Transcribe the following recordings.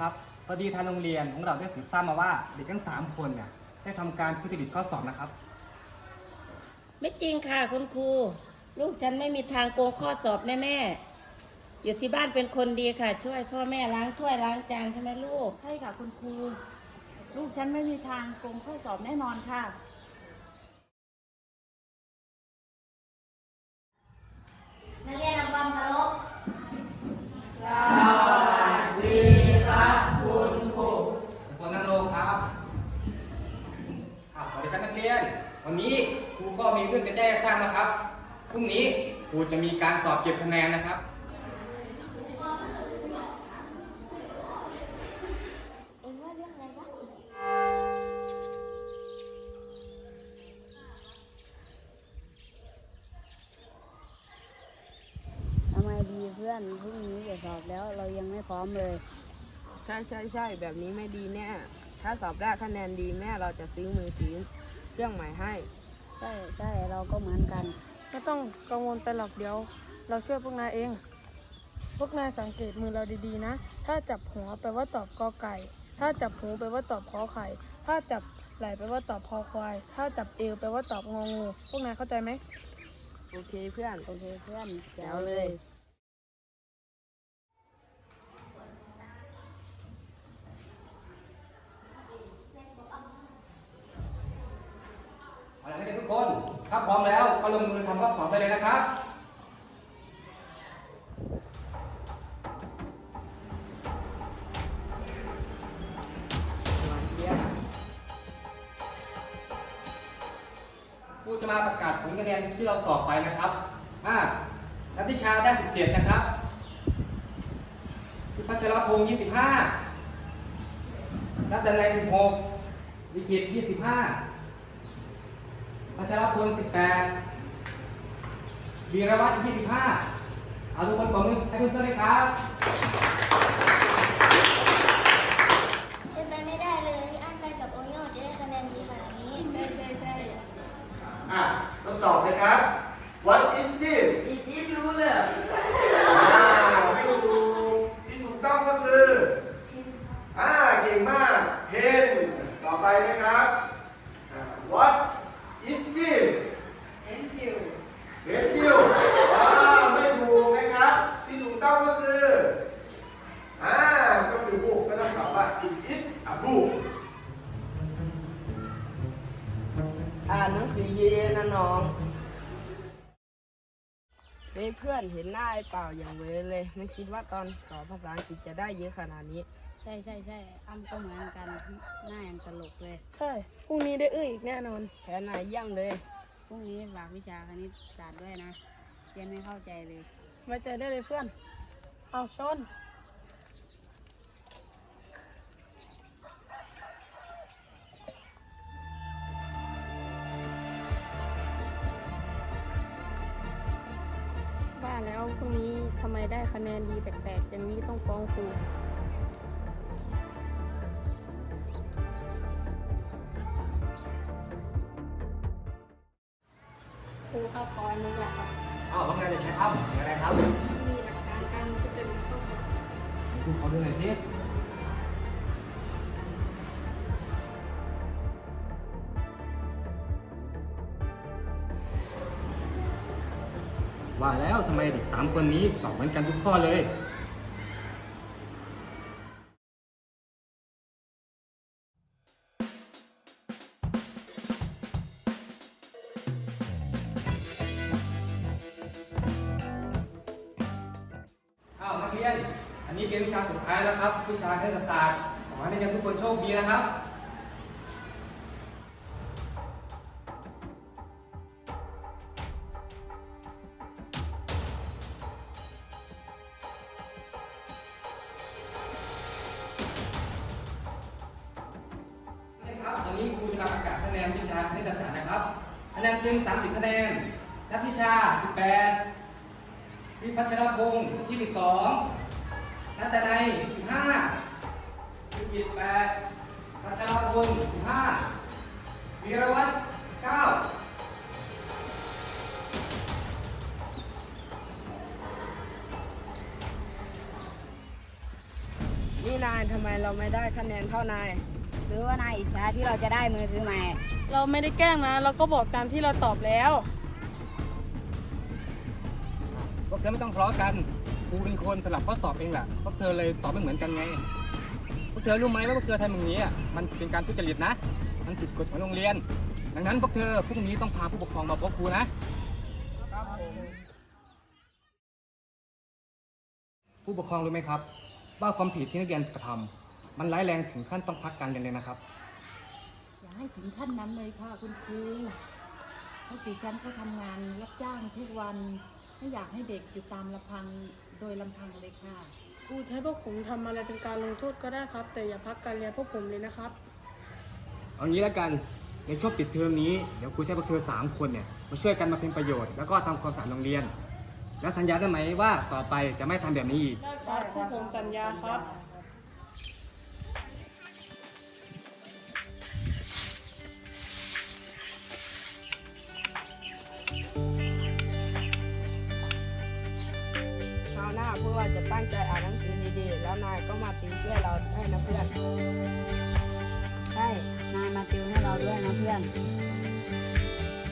ครับพอดีทางโรงเรียนของเราได้สืบทราบมาว่าเด็กทั้งสามคนเนี่ยได้ทำการทุจริตข้อสอบนะครับ ไม่จริงค่ะคุณครู ลูกฉันไม่มีทางโกงข้อสอบแน่ๆอยู่ที่บ้านเป็นคนดีค่ะ ช่วยพ่อแม่ล้างถ้วยล้างจานใช่ไหมลูก ใช่ค่ะคุณครู ลูกฉันไม่มีทางโกงข้อสอบแน่นอนค่ะนักเรียนทำความเคารพ แจ้งให้ทราบนะครับ พรุ่งนี้ครูจะมีการสอบเก็บคะแนนนะครับ เอ็งว่าเรื่องอะไรวะทำไมดีเพื่อนพรุ่งนี้จะสอบแล้วเรายังไม่พร้อมเลย ใช่ใช่ใช่แบบนี้ไม่ดีแน่ ถ้าสอบได้คะแนนดีแม่เราจะซื้อมือถือเครื่องใหม่ให้ใช่ใช่เราก็เหมือนกัน ไม่ต้องกังวลไปหรอกเดี๋ยว เราช่วยพวกนายเอง พวกนายสังเกตมือเราดีๆนะ ถ้าจับหัวแปลว่าตอบกอไก่ ถ้าจับหูแปลว่าตอบขอไข่ ถ้าจับไหล่แปลว่าตอบคอควาย ถ้าจับเอวแปลว่าตอบงองู พวกนายเข้าใจไหม โอเคเพื่อน โอเคเพื่อนแจ๋วเลย ถ้าพร้อมแล้วก็ลงมือทำข้อสอบได้เลยนะครับครูจะมาประกาศผลคะแนนที่เราสอบไปนะครับ อ่านัทธิชาได้ 17 นะครับพิพัชรพงศ์25นัทดันัย16 วิกิต25 พัชรพล18วีรวัตร25เอาทุกคนปรบมือให้เพื่อนๆเลยครับ เฮ้ยเพื่อนเห็นหน้าไอ้เปล่าอย่างเว้ยเลย ไม่คิดว่าตอนสอบภาษาอังกฤษจะได้เยอะขนาดนี้ ใช่ใช่ใช่อ้ำก็เหมือนกันหน้ายังตลกเลยใช่พรุ่งนี้ได้อื้ออีกแน่นอนแพ้นายเยี่ยมเลย พรุ่งนี้ฝากวิชาคณิตศาสตร์ด้วยนะเรียนไม่เข้าใจเลย ไว้ใจได้เลยเพื่อน เอาชน แล้วพรุ่งนี้ทำไมได้คะแนนดีแปลกๆอย่างนี้ต้องฟ้องครูครูครับขออนุญาตครับอ้าวทำงานจะใช้อ้ำอะไรครับ มีหลักการการทุจริตข้อสอบครูขอดูหน่อยสิ ว่าแล้วทำไมเด็กสามคนนี้ตอบเหมือนกันทุกข้อเลยอ้าวนักเรียน อันนี้เป็นวิชาสุดท้ายแล้วครับ วิชาคณิตศาสตร์ขอให้นักเรียนทุกคนโชคดีนะครับ วันนี้ครูจะมาประกาศคะแนนวิชาคณิตศาสตร์นะครับ คะแนนเต็ม30คะแนน นักวิชา18วิพัชรพงศ์22นัตนัย15วิกิต8พัชรพล15วีรวัตร9นี่นายทำไมเราไม่ได้คะแนนเท่านาย รือว่านายอิจฉาที่เราจะได้มือถือใหม่ เราไม่ได้แกล้งนะ เราก็บอกตามที่เราตอบแล้ว พวกเธอไม่ต้องทะเลาะกันครูเป็นคนสลับข้อสอบเองแหละพวกเธอเลยตอบไม่เหมือนกันไง พวกเธอรู้ไหมว่าพวกเธอทำอย่างนี้อะมันเป็นการทุจริตนะ มันผิดกฎของโรงเรียน ดังนั้นพวกเธอพรุ่งนี้ต้องพาผู้ปกครองมาพบครูนะ ผู้ปกครองรู้ไหมครับ ว่าความผิดที่นักเรียนกระทำ มันร้ายแรงถึงขั้นต้องพักการเรียนเลยนะครับ อย่าให้ถึงขั้นนั้นเลยค่ะคุณครูเพราะดิฉันก็ทำงานรับจ้างทุกวันไม่อยากให้เด็กอยู่ตามลำพังโดยลำพังเลยค่ะ ครูจะให้พวกผมทำอะไรเป็นการลงโทษก็ได้ครับ แต่อย่าพักการเรียนพวกผมเลยนะครับ เอางี้แล้วกันในช่วงปิดเทอมนี้เดี๋ยวครูจะให้พวกเธอสามคนเนี่ยมาช่วยกันมาเป็นประโยชน์แล้วก็ทำความสะอาดโรงเรียน แล้วสัญญาได้ไหมว่าต่อไปจะไม่ทำแบบนี้อีก ได้ครับพวกผมสัญญาครับ คราวหน้าพวกเราจะตั้งใจอ่านหนังสือดีๆ แล้วนายก็มาติวช่วยเราได้นะเพื่อน ใช่ นายมาติวให้เราด้วยนะเพื่อน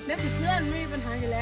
เด็กสิเพื่อนไม่มีปัญหาอยู่แล้วค